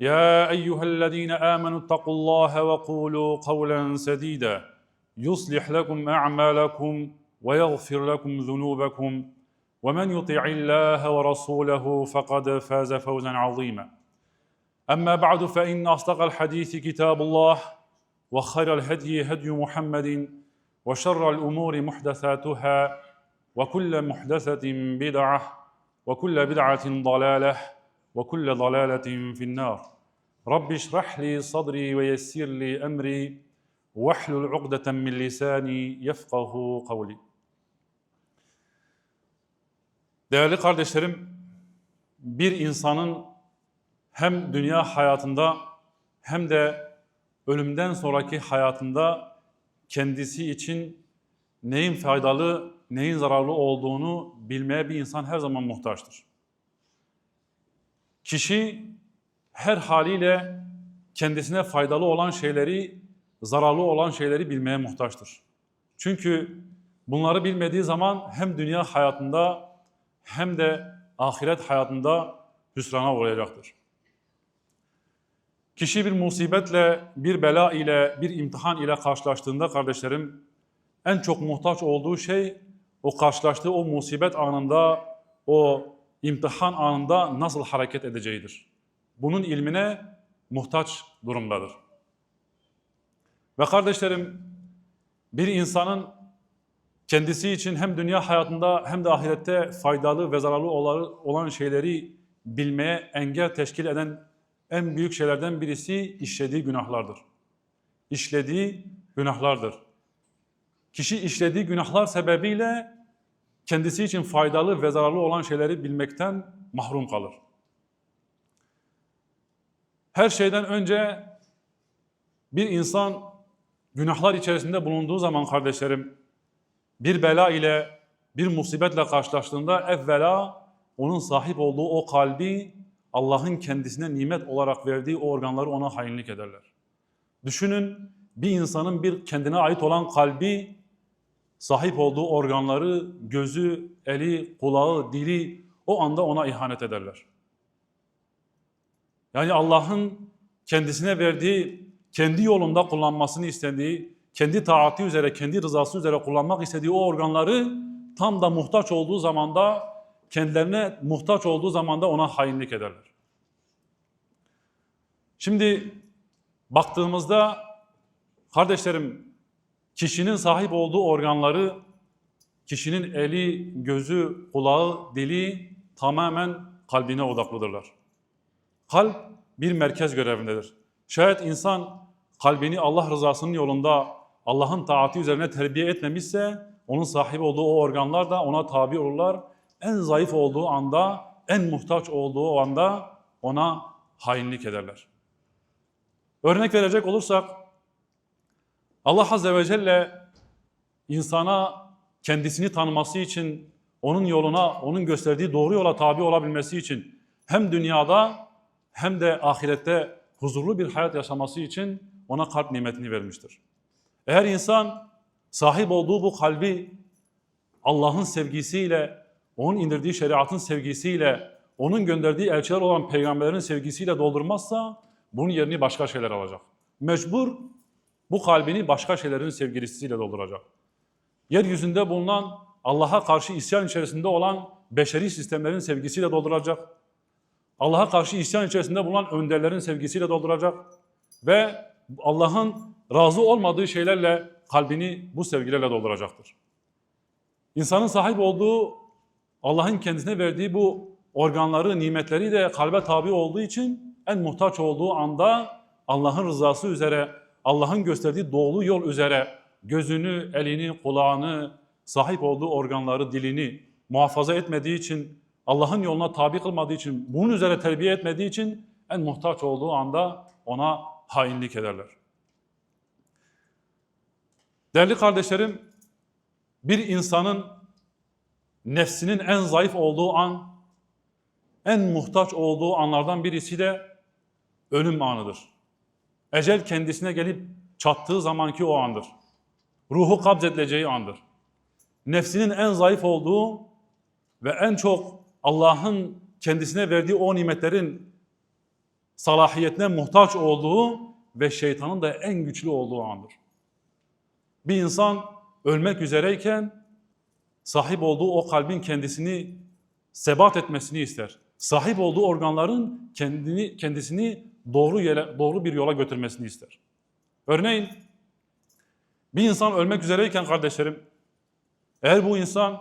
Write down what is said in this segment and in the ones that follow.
يا أيها الذين آمنوا اتقوا الله وقولوا قولا سديدا. يصلح لكم أعمالكم ويغفر لكم ذنوبكم. ومن يطع الله ورسوله فقد فاز فوزا عظيما. أما بعد فإن أصدق الحديث كتاب الله وخير الهدي هدي محمد وشر الأمور محدثاتها وكل محدثة بدعة وكل بدعة ضلالة وكل ضلالة في النار رب اشرح لي صدري ويسر لي أمري واحلل عقدة من لساني يفقه قولي Değerli kardeşlerim, bir insanın hem dünya hayatında hem de ölümden sonraki hayatında kendisi için neyin faydalı, neyin zararlı olduğunu bilmeye bir insan her zaman muhtaçtır. Kişi her haliyle kendisine faydalı olan şeyleri, zararlı olan şeyleri bilmeye muhtaçtır. Çünkü bunları bilmediği zaman hem dünya hayatında hem de ahiret hayatında hüsrana uğrayacaktır. Kişi bir musibetle, bir bela ile, bir imtihan ile karşılaştığında kardeşlerim, en çok muhtaç olduğu şey o karşılaştığı o musibet anında, o imtihan anında nasıl hareket edeceğidir. Bunun ilmine muhtaç durumdadır. Ve kardeşlerim, bir insanın kendisi için hem dünya hayatında hem de ahirette faydalı ve zararlı olan şeyleri bilmeye engel teşkil eden en büyük şeylerden birisi işlediği günahlardır. İşlediği günahlardır. Kişi işlediği günahlar sebebiyle kendisi için faydalı ve zararlı olan şeyleri bilmekten mahrum kalır. Her şeyden önce bir insan günahlar içerisinde bulunduğu zaman kardeşlerim, bir bela ile, bir musibetle karşılaştığında evvela onun sahip olduğu o kalbi Allah'ın kendisine nimet olarak verdiği o organları ona hainlik ederler. Düşünün bir insanın bir kendine ait olan kalbi sahip olduğu organları, gözü, eli, kulağı, dili o anda ona ihanet ederler. Yani Allah'ın kendisine verdiği, kendi yolunda kullanmasını istediği, kendi taati üzere, kendi rızası üzere kullanmak istediği o organları tam da muhtaç olduğu zamanda, kendilerine muhtaç olduğu zamanda ona hainlik ederler. Şimdi baktığımızda kardeşlerim kişinin sahip olduğu organları, kişinin eli, gözü, kulağı, dili tamamen kalbine odaklıdırlar. Kalp bir merkez görevindedir. Şayet insan kalbini Allah rızasının yolunda, Allah'ın taati üzerine terbiye etmemişse, onun sahip olduğu o organlar da ona tabi olurlar. En zayıf olduğu anda, en muhtaç olduğu anda ona hainlik ederler. Örnek verecek olursak, Allah Azze ve Celle insana kendisini tanıması için, onun yoluna, onun gösterdiği doğru yola tabi olabilmesi için hem dünyada hem de ahirette huzurlu bir hayat yaşaması için ona kalp nimetini vermiştir. Eğer insan sahip olduğu bu kalbi Allah'ın sevgisiyle, onun indirdiği şeriatın sevgisiyle, onun gönderdiği elçiler olan peygamberlerin sevgisiyle doldurmazsa bunun yerini başka şeyler alacak. Mecbur bu kalbini başka şeylerin sevgilisiyle dolduracak. Yeryüzünde bulunan Allah'a karşı isyan içerisinde olan beşeri sistemlerin sevgisiyle dolduracak. Allah'a karşı isyan içerisinde bulunan önderlerin sevgisiyle dolduracak. Ve Allah'ın razı olmadığı şeylerle kalbini bu sevgilerle dolduracaktır. İnsanın sahip olduğu Allah'ın kendisine verdiği bu organları, nimetleri de kalbe tabi olduğu için en muhtaç olduğu anda Allah'ın rızası üzere, Allah'ın gösterdiği doğru yol üzere gözünü, elini, kulağını, sahip olduğu organları, dilini muhafaza etmediği için, Allah'ın yoluna tabi kılmadığı için, bunun üzere terbiye etmediği için en muhtaç olduğu anda ona hainlik ederler. Değerli kardeşlerim, bir insanın nefsinin en zayıf olduğu an, en muhtaç olduğu anlardan birisi de ölüm anıdır. Ecel kendisine gelip çattığı zamanki o andır. Ruhu kabzedileceği andır. Nefsinin en zayıf olduğu ve en çok Allah'ın kendisine verdiği o nimetlerin salahiyetine muhtaç olduğu ve şeytanın da en güçlü olduğu andır. Bir insan ölmek üzereyken sahip olduğu o kalbin kendisini sebat etmesini ister. Sahip olduğu organların kendini kendisini doğru yere, doğru bir yola götürmesini ister. Örneğin bir insan ölmek üzereyken kardeşlerim eğer bu insan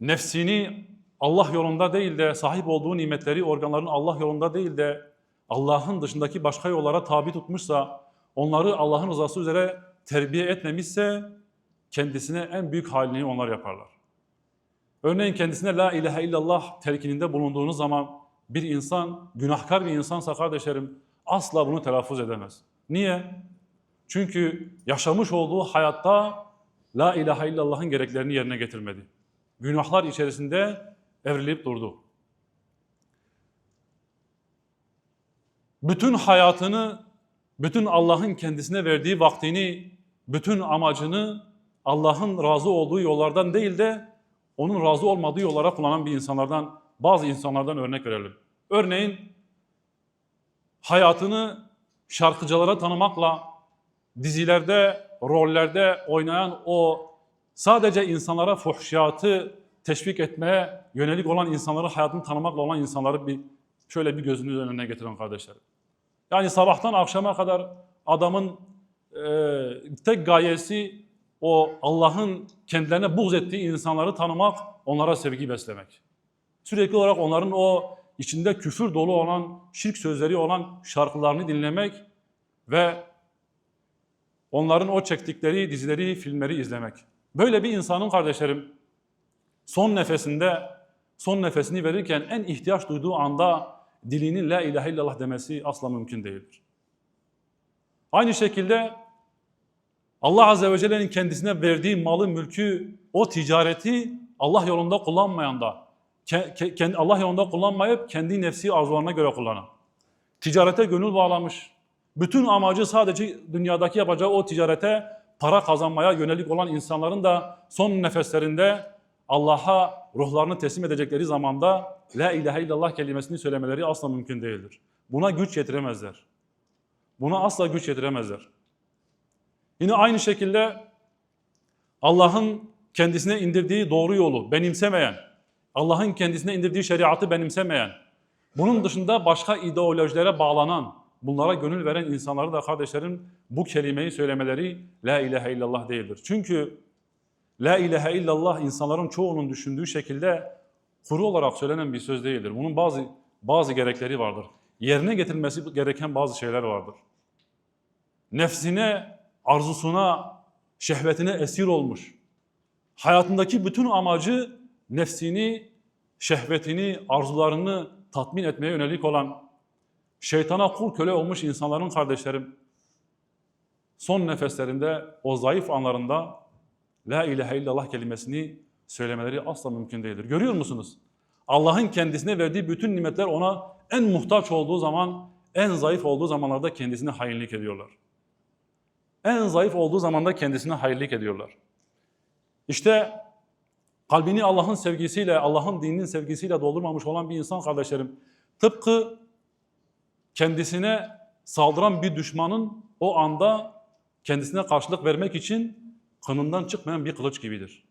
nefsini Allah yolunda değil de sahip olduğu nimetleri, organların Allah yolunda değil de Allah'ın dışındaki başka yollara tabi tutmuşsa, onları Allah'ın rızası üzere terbiye etmemişse kendisine en büyük halini onlar yaparlar. Örneğin kendisine la ilahe illallah telkininde bulunduğunuz zaman bir insan, günahkar bir insansa kardeşlerim asla bunu telaffuz edemez. Niye? Çünkü yaşamış olduğu hayatta la ilahe illallah'ın gereklerini yerine getirmedi. Günahlar içerisinde evrilip durdu. Bütün hayatını, bütün Allah'ın kendisine verdiği vaktini, bütün amacını Allah'ın razı olduğu yollardan değil de onun razı olmadığı yollara kullanan bir insanlardan, bazı insanlardan örnek verelim. Örneğin hayatını şarkıcılara tanımakla, dizilerde, rollerde oynayan o sadece insanlara fuhşiyatı teşvik etmeye yönelik olan insanları, hayatını tanımakla olan insanları bir şöyle bir gözünüz önüne getirin kardeşlerim. Yani sabahtan akşama kadar adamın e, tek gayesi o Allah'ın kendilerine buğz ettiği insanları tanımak, onlara sevgi beslemek. Sürekli olarak onların o içinde küfür dolu olan, şirk sözleri olan şarkılarını dinlemek ve onların o çektikleri dizileri, filmleri izlemek. Böyle bir insanın kardeşlerim son nefesinde, son nefesini verirken en ihtiyaç duyduğu anda dilinin la ilahe illallah demesi asla mümkün değildir. Aynı şekilde Allah Azze ve Celle'nin kendisine verdiği malı, mülkü, o ticareti Allah yolunda kullanmayan da, kendi Allah yolunda kullanmayıp kendi nefsi arzularına göre kullanan, ticarete gönül bağlamış, bütün amacı sadece dünyadaki yapacağı o ticarete para kazanmaya yönelik olan insanların da son nefeslerinde Allah'a ruhlarını teslim edecekleri zamanda La ilahe illallah kelimesini söylemeleri asla mümkün değildir. Buna güç yetiremezler. Buna asla güç yetiremezler. Yine aynı şekilde Allah'ın kendisine indirdiği doğru yolu benimsemeyen, Allah'ın kendisine indirdiği şeriatı benimsemeyen, bunun dışında başka ideolojilere bağlanan, bunlara gönül veren insanları da kardeşlerim bu kelimeyi söylemeleri La ilahe illallah değildir. Çünkü La ilahe illallah insanların çoğunun düşündüğü şekilde kuru olarak söylenen bir söz değildir. Bunun bazı bazı gerekleri vardır. Yerine getirilmesi gereken bazı şeyler vardır. Nefsine, arzusuna, şehvetine esir olmuş. Hayatındaki bütün amacı nefsini, şehvetini, arzularını tatmin etmeye yönelik olan şeytana kul köle olmuş insanların kardeşlerim son nefeslerinde o zayıf anlarında La ilahe illallah kelimesini söylemeleri asla mümkün değildir. Görüyor musunuz? Allah'ın kendisine verdiği bütün nimetler ona en muhtaç olduğu zaman, en zayıf olduğu zamanlarda kendisine hainlik ediyorlar. En zayıf olduğu zamanda kendisine hainlik ediyorlar. İşte kalbini Allah'ın sevgisiyle, Allah'ın dininin sevgisiyle doldurmamış olan bir insan kardeşlerim, tıpkı kendisine saldıran bir düşmanın o anda kendisine karşılık vermek için kınından çıkmayan bir kılıç gibidir.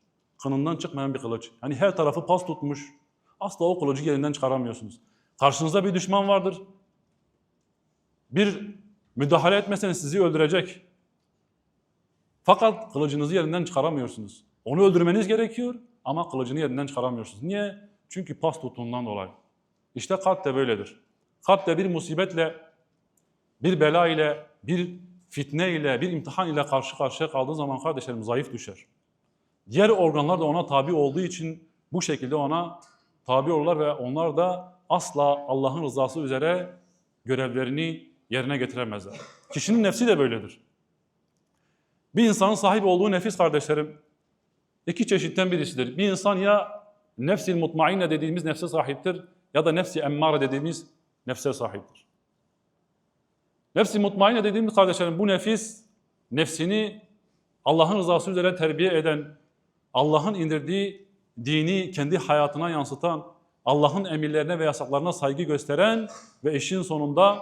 Kınından çıkmayan bir kılıç. Yani her tarafı pas tutmuş. Asla o kılıcı yerinden çıkaramıyorsunuz. Karşınızda bir düşman vardır. Bir müdahale etmeseniz sizi öldürecek. Fakat kılıcınızı yerinden çıkaramıyorsunuz. Onu öldürmeniz gerekiyor ama kılıcını yerinden çıkaramıyorsunuz. Niye? Çünkü pas tuttuğundan dolayı. İşte kalp de böyledir. Kalp de bir musibetle, bir bela ile, bir fitne ile, bir imtihan ile karşı karşıya kaldığı zaman kardeşlerim zayıf düşer. Diğer organlar da ona tabi olduğu için bu şekilde ona tabi olurlar ve onlar da asla Allah'ın rızası üzere görevlerini yerine getiremezler. Kişinin nefsi de böyledir. Bir insanın sahip olduğu nefis kardeşlerim iki çeşitten birisidir. Bir insan ya nefsi mutmainne dediğimiz nefse sahiptir ya da nefsi emmare dediğimiz nefse sahiptir. Nefsi mutmainne dediğimiz kardeşlerim bu nefis nefsini Allah'ın rızası üzere terbiye eden, Allah'ın indirdiği dini kendi hayatına yansıtan, Allah'ın emirlerine ve yasaklarına saygı gösteren ve işin sonunda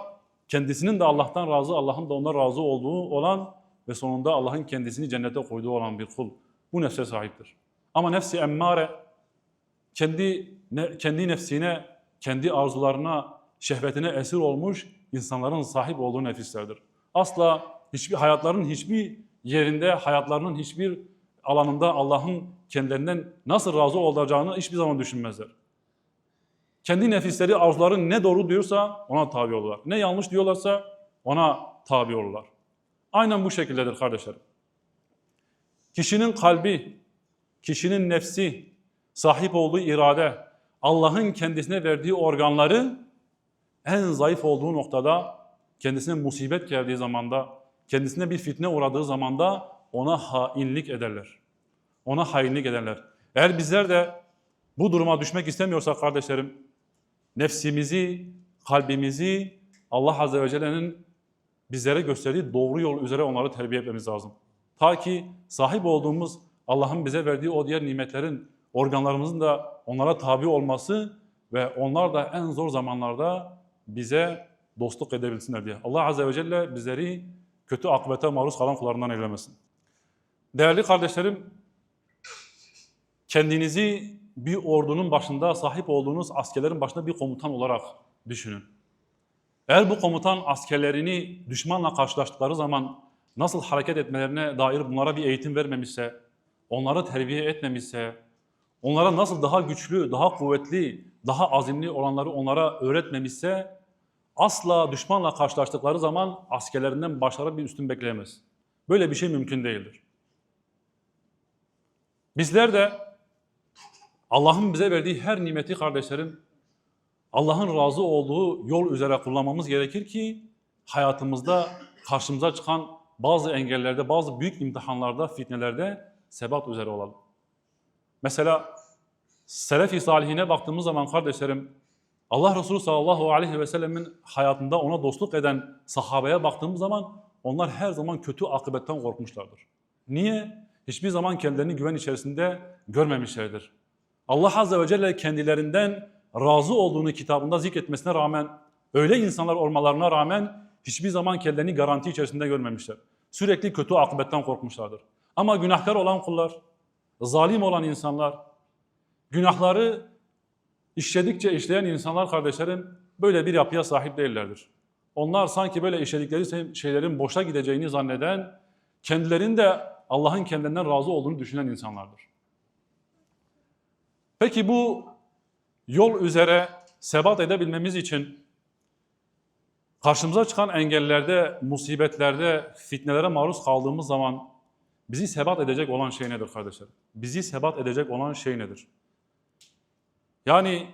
kendisinin de Allah'tan razı, Allah'ın da ona razı olduğu olan ve sonunda Allah'ın kendisini cennete koyduğu olan bir kul. Bu nefse sahiptir. Ama nefsi emmare kendi kendi nefsine, kendi arzularına, şehvetine esir olmuş insanların sahip olduğu nefislerdir. Asla hiçbir hayatlarının hiçbir yerinde, hayatlarının hiçbir alanında Allah'ın kendilerinden nasıl razı olacağını hiçbir zaman düşünmezler. Kendi nefisleri, arzuları ne doğru diyorsa ona tabi olurlar. Ne yanlış diyorlarsa ona tabi olurlar. Aynen bu şekildedir kardeşlerim. Kişinin kalbi, kişinin nefsi, sahip olduğu irade, Allah'ın kendisine verdiği organları en zayıf olduğu noktada, kendisine musibet geldiği zamanda, kendisine bir fitne uğradığı zamanda ona hainlik ederler. Ona hainlik ederler. Eğer bizler de bu duruma düşmek istemiyorsak kardeşlerim, nefsimizi, kalbimizi Allah Azze ve Celle'nin bizlere gösterdiği doğru yol üzere onları terbiye etmemiz lazım. Ta ki sahip olduğumuz Allah'ın bize verdiği o diğer nimetlerin, organlarımızın da onlara tabi olması ve onlar da en zor zamanlarda bize dostluk edebilsinler diye. Allah Azze ve Celle bizleri kötü akıbete maruz kalan kullarından eylemesin. Değerli kardeşlerim, kendinizi bir ordunun başında sahip olduğunuz askerlerin başında bir komutan olarak düşünün. Eğer bu komutan askerlerini düşmanla karşılaştıkları zaman nasıl hareket etmelerine dair bunlara bir eğitim vermemişse, onları terbiye etmemişse, onlara nasıl daha güçlü, daha kuvvetli, daha azimli olanları onlara öğretmemişse, asla düşmanla karşılaştıkları zaman askerlerinden başarılı bir üstün bekleyemez. Böyle bir şey mümkün değildir. Bizler de Allah'ın bize verdiği her nimeti kardeşlerim, Allah'ın razı olduğu yol üzere kullanmamız gerekir ki hayatımızda karşımıza çıkan bazı engellerde, bazı büyük imtihanlarda, fitnelerde sebat üzere olalım. Mesela Selefi salihine baktığımız zaman kardeşlerim, Allah Resulü sallallahu aleyhi ve sellemin hayatında ona dostluk eden sahabeye baktığımız zaman onlar her zaman kötü akıbetten korkmuşlardır. Niye? Hiçbir zaman kendilerini güven içerisinde görmemişlerdir. Allah Azze ve Celle kendilerinden razı olduğunu kitabında zikretmesine rağmen, öyle insanlar olmalarına rağmen hiçbir zaman kendilerini garanti içerisinde görmemişler. Sürekli kötü akıbetten korkmuşlardır. Ama günahkar olan kullar, zalim olan insanlar, günahları işledikçe işleyen insanlar kardeşlerim böyle bir yapıya sahip değillerdir. Onlar sanki böyle işledikleri şeylerin boşa gideceğini zanneden, kendilerinin de Allah'ın kendinden razı olduğunu düşünen insanlardır. Peki bu yol üzere sebat edebilmemiz için karşımıza çıkan engellerde, musibetlerde, fitnelere maruz kaldığımız zaman bizi sebat edecek olan şey nedir kardeşler? Bizi sebat edecek olan şey nedir? Yani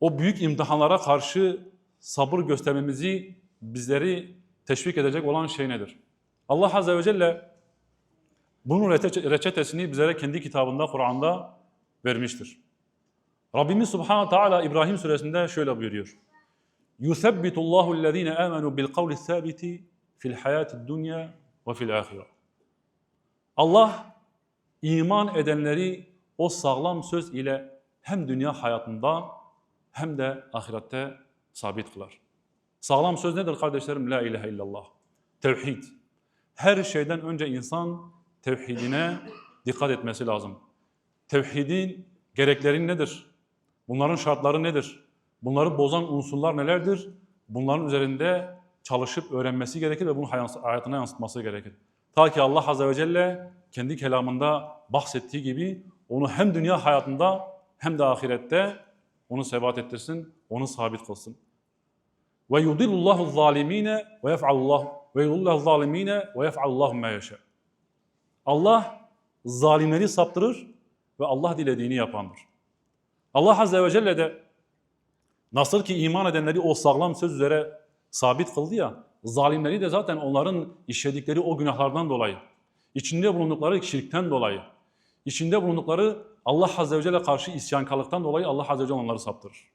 o büyük imtihanlara karşı sabır göstermemizi bizleri teşvik edecek olan şey nedir? Allah Azze ve Celle bunun reçetesini bizlere kendi kitabında, Kur'an'da vermiştir. Rabbimiz Subhanahu Teala İbrahim suresinde şöyle buyuruyor. يُثَبِّتُ اللّٰهُ الَّذ۪ينَ آمَنُوا بِالْقَوْلِ الثَّابِتِ فِي الْحَيَاةِ الدُّنْيَا وَفِي الْآخِرَةِ Allah iman edenleri o sağlam söz ile hem dünya hayatında hem de ahirette sabit kılar. Sağlam söz nedir kardeşlerim? La ilahe illallah. Tevhid. Her şeyden önce insan tevhidine dikkat etmesi lazım. Tevhidin gerekleri nedir? Bunların şartları nedir? Bunları bozan unsurlar nelerdir? Bunların üzerinde çalışıp öğrenmesi gerekir ve bunu hayatına yansıtması gerekir. Ta ki Allah Azze ve Celle kendi kelamında bahsettiği gibi onu hem dünya hayatında hem de ahirette onu sebat ettirsin, onu sabit kılsın. Ve yudillullahu zalimine ve yef'alullah ve yudillahu zalimine ve yef'alullahu ma yasha. Allah zalimleri saptırır ve Allah dilediğini yapandır. Allah Azze ve Celle de nasıl ki iman edenleri o sağlam söz üzere sabit kıldı ya, zalimleri de zaten onların işledikleri o günahlardan dolayı, içinde bulundukları şirkten dolayı, içinde bulundukları Allah Azze ve Celle karşı isyankarlıktan dolayı Allah Azze ve Celle onları saptırır.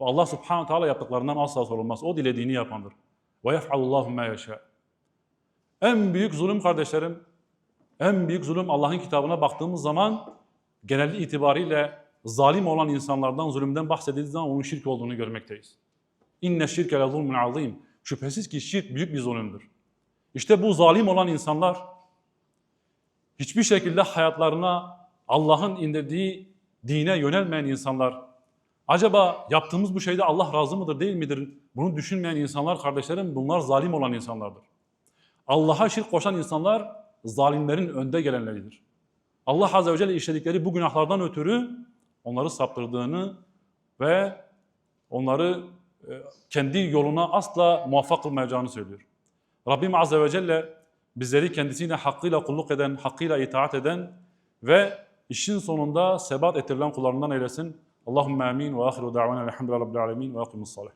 Ve Allah Subhanahu Teala yaptıklarından asla sorulmaz. O dilediğini yapandır. Ve yef'alullahu ma yasha. En büyük zulüm kardeşlerim, en büyük zulüm Allah'ın kitabına baktığımız zaman genel itibariyle zalim olan insanlardan, zulümden bahsedildiği zaman onun şirk olduğunu görmekteyiz. İnne şirke le zulmun azim. Şüphesiz ki şirk büyük bir zulümdür. İşte bu zalim olan insanlar hiçbir şekilde hayatlarına Allah'ın indirdiği dine yönelmeyen insanlar, acaba yaptığımız bu şeyde Allah razı mıdır değil midir? Bunu düşünmeyen insanlar kardeşlerim bunlar zalim olan insanlardır. Allah'a şirk koşan insanlar zalimlerin önde gelenleridir. Allah Azze ve Celle işledikleri bu günahlardan ötürü onları saptırdığını ve onları e, kendi yoluna asla muvaffak kılmayacağını söylüyor. Rabbim Azze ve Celle bizleri kendisine hakkıyla kulluk eden, hakkıyla itaat eden ve işin sonunda sebat ettirilen kullarından eylesin. Allahümme amin ve ahiru da'vana elhamdülillahi rabbil alemin ve akimus salih.